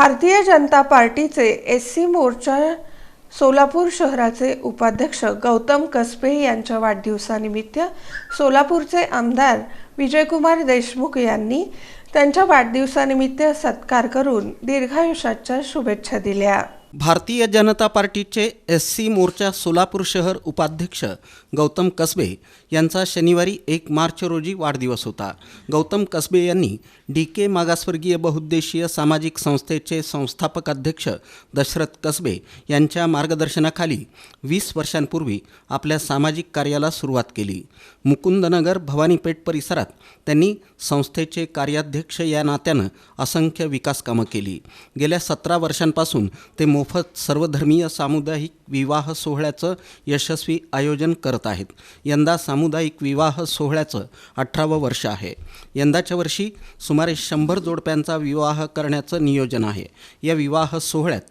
भारतीय जनता पार्टीचे S C मोर्चा सोलापूर शहराचे उपाध्यक्ष गौतम कसबे यांच्या वाढदिवसानिमित्त सोलापूरचे आमदार विजयकुमार देशमुख यांनी त्यांच्या वाढदिवसानिमित्त सत्कार करून दीर्घायुष्याच्या शुभेच्छा दिल्या. भारतीय जनता पार्टीचे एस सी मोर्चा सोलापूर शहर उपाध्यक्ष गौतम कसबे यांचा शनिवारी एक मार्च रोजी वाढदिवस होता. गौतम कसबे यांनी डी के मागासवर्गीय बहुउद्देशीय सामाजिक संस्थेचे संस्थापक अध्यक्ष दशरथ कसबे यांच्या मार्गदर्शनाखाली वीस वर्षांपूर्वी आपल्या सामाजिक कार्याला सुरुवात केली. मुकुंदनगर भवानीपेठ परिसरात त्यांनी संस्थेचे कार्याध्यक्ष या नात्यानं असंख्य विकास कामं केली. गेल्या सतरा वर्षांपासून ते मोफत सर्वधर्मीय सामुदायिक विवाह सोहळ्याचं यशस्वी आयोजन करत आहेत. यंदा सामुदायिक विवाह सोहळ्याचं अठरावं वर्ष आहे. यंदाच्या वर्षी सुमारे शंभर जोडप्यांचा विवाह करण्याचं नियोजन आहे. या विवाह सोहळ्यात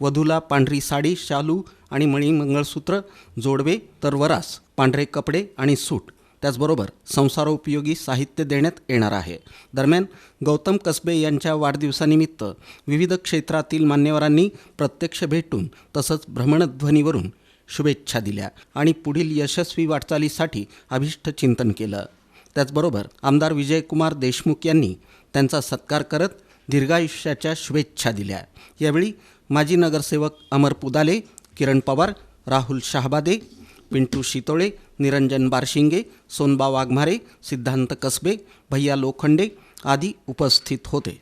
वधूला पांढरी साडी शालू आणि मणिमंगळसूत्र जोडवे तर वरास पांढरे कपडे आणि सूट त्याचबरोबर संसारोपयोगी साहित्य देण्यात येणार आहे. दरम्यान गौतम कसबे यांच्या वाढदिवसानिमित्त विविध क्षेत्रातील मान्यवरांनी प्रत्यक्ष भेटून तसंच भ्रमणध्वनीवरून शुभेच्छा दिल्या आणि पुढील यशस्वी वाटचालीसाठी अभिष्ट चिंतन केलं. त्याचबरोबर आमदार विजयकुमार देशमुख यांनी त्यांचा सत्कार करत दीर्घायुष्याच्या शुभेच्छा दिल्या. यावेळी माजी नगरसेवक अमर पुदाले किरण पवार राहुल शहाबादे पिंटू शितोळे निरंजन बारशिंगे सोनबा वाघमारे सिद्धांत कसबे भैया लोखंडे आदी उपस्थित होते.